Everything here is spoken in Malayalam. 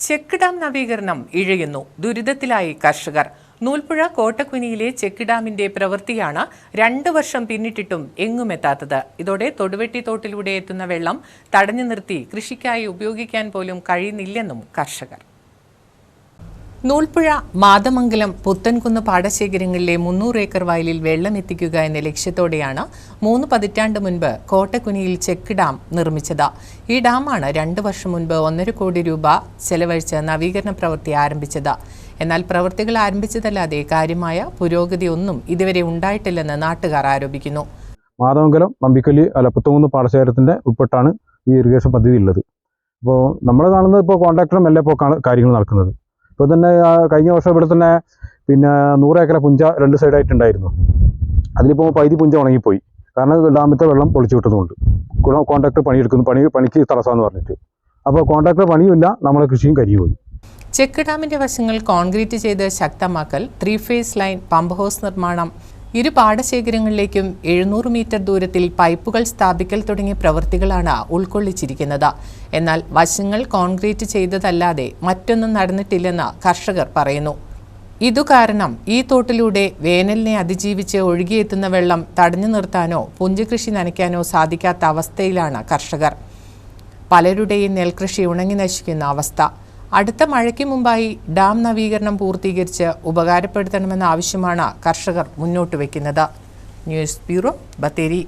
ചെക്ക് ഡാം നവീകരണം ഇഴയുന്നു. ദുരിതത്തിലായി കർഷകർ. നൂൽപ്പുഴ കോട്ടക്കുനിയിലെ ചെക്ക് ഡാമിന്റെ പ്രവൃത്തിയാണ് രണ്ടു വർഷം പിന്നിട്ടിട്ടും എങ്ങുമെത്താത്തത് ഇതോടെ തൊടുവെട്ടി തോട്ടിലൂടെ എത്തുന്ന വെള്ളം തടഞ്ഞു നിർത്തി കൃഷിക്കായി ഉപയോഗിക്കാൻ പോലും കഴിയുന്നില്ലെന്നും കർഷകർ. നൂൽപ്പുഴ മാതമംഗലം പുത്തൻകുന്ന് പാടശേഖരങ്ങളിലെ മുന്നൂറ് ഏക്കർ വയലിൽ വെള്ളം എത്തിക്കുക എന്ന ലക്ഷ്യത്തോടെയാണ് മൂന്ന് പതിറ്റാണ്ട് മുൻപ് കോട്ടക്കുനിയിൽ ചെക്ക് ഡാം നിർമ്മിച്ചത്. ഈ ഡാമാണ് രണ്ട് വർഷം മുൻപ് ഒന്നര കോടി രൂപ ചെലവഴിച്ച് നവീകരണ പ്രവൃത്തി ആരംഭിച്ചത്. എന്നാൽ പ്രവൃത്തികൾ ആരംഭിച്ചതല്ലാതെ കാര്യമായ പുരോഗതി ഒന്നും ഇതുവരെ ഉണ്ടായിട്ടില്ലെന്ന് നാട്ടുകാർ ആരോപിക്കുന്നു. മാതമംഗലം പമ്പിക്കൊല്ലി അല്ല പുത്തൻകുന്ന് പാടശേഖരത്തിന്റെ ഉൾപ്പെട്ടാണ് ഈ ഇറിഗേഷൻ പദ്ധതി ഉള്ളത്. അപ്പോൾ നമ്മൾ കാണുന്നത് ഇപ്പോൾ കോൺട്രാക്ടറും എല്ലാം ഇപ്പോൾ കാര്യങ്ങൾ നടക്കുന്നത്. ഇപ്പോൾ തന്നെ കഴിഞ്ഞ വർഷം ഇവിടെ തന്നെ പിന്നെ നൂറ് ഏക്കർ പുഞ്ച രണ്ട് സൈഡായിട്ടുണ്ടായിരുന്നു അതിലിപ്പോൾ പൈതി പുഞ്ച ഉണങ്ങിപ്പോയി. കാരണം ഡാമത്തെ വെള്ളം പൊളിച്ചു വിട്ടതുകൊണ്ട് കോൺട്രാക്ടർ പണിയെടുക്കുന്നു. പണി പണിക്ക് തടസ്സമെന്ന് പറഞ്ഞിട്ട്. അപ്പോൾ കോൺട്രാക്ടർ പണിയുമില്ല. നമ്മളെ കൃഷിയും കരിയുപോയി. ചെക്ക് ഡാമിന്റെ വശങ്ങൾ കോൺക്രീറ്റ് ചെയ്ത് ശക്തമാക്കൽ three phase line pump house നിർമ്മാണം ഇരു പാടശേഖരങ്ങളിലേക്കും എഴുന്നൂറ് മീറ്റർ ദൂരത്തിൽ പൈപ്പുകൾ സ്ഥാപിക്കൽ തുടങ്ങിയ പ്രവൃത്തികളാണ് ഉൾക്കൊള്ളിച്ചിരിക്കുന്നത്. എന്നാൽ വശങ്ങൾ കോൺക്രീറ്റ് ചെയ്തതല്ലാതെ മറ്റൊന്നും നടന്നിട്ടില്ലെന്ന് കർഷകർ പറയുന്നു. ഇതു കാരണം ഈ തോട്ടിലൂടെ വേനലിനെ അതിജീവിച്ച് ഒഴുകിയെത്തുന്ന വെള്ളം തടഞ്ഞു നിർത്താനോ പുഞ്ചകൃഷി നനയ്ക്കാനോ സാധിക്കാത്ത അവസ്ഥയിലാണ് കർഷകർ. പലരുടെയും നെൽകൃഷി ഉണങ്ങി നശിക്കുന്ന അവസ്ഥ. അടുത്ത മഴയ്ക്ക് മുമ്പായി ഡാം നവീകരണം പൂർത്തീകരിച്ച് ഉപകാരപ്പെടുത്തണമെന്ന ആവശ്യമാണ് കർഷകർ മുന്നോട്ട് വയ്ക്കുന്നത്. News bureau Bathery.